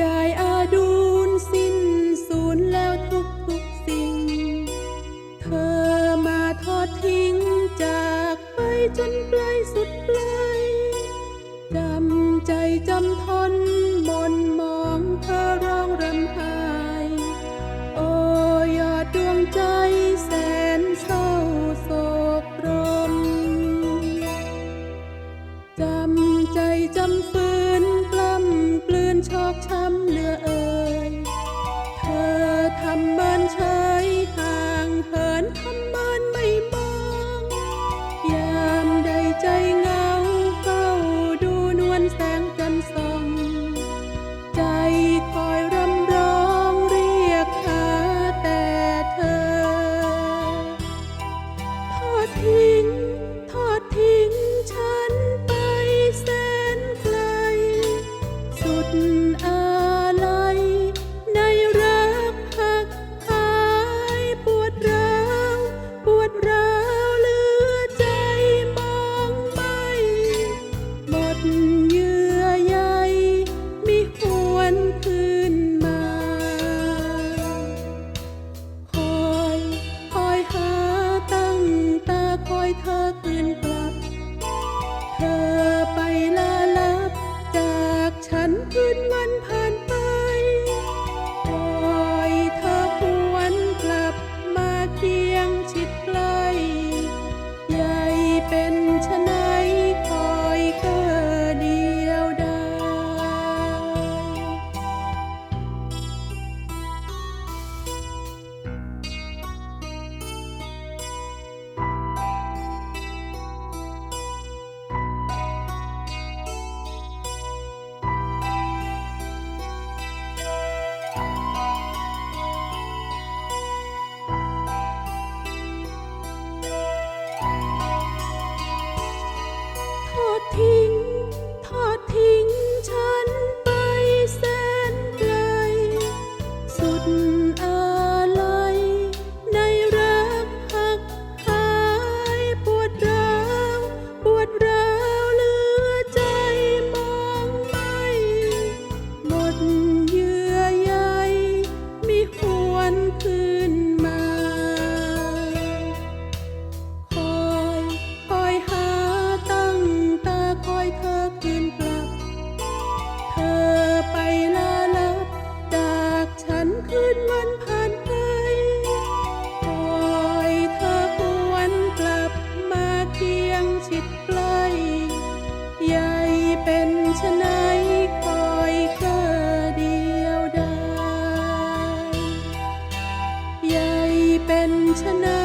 ได้อาดูลสิ้นสูญแล้วทุกทุกสิ่ง เธอมาทอดทิ้งจากไปจนไกลสุดไกลจำใจจำทอ เป็นชนายคอยกอเดียวดายใหญ่เป็นชนะ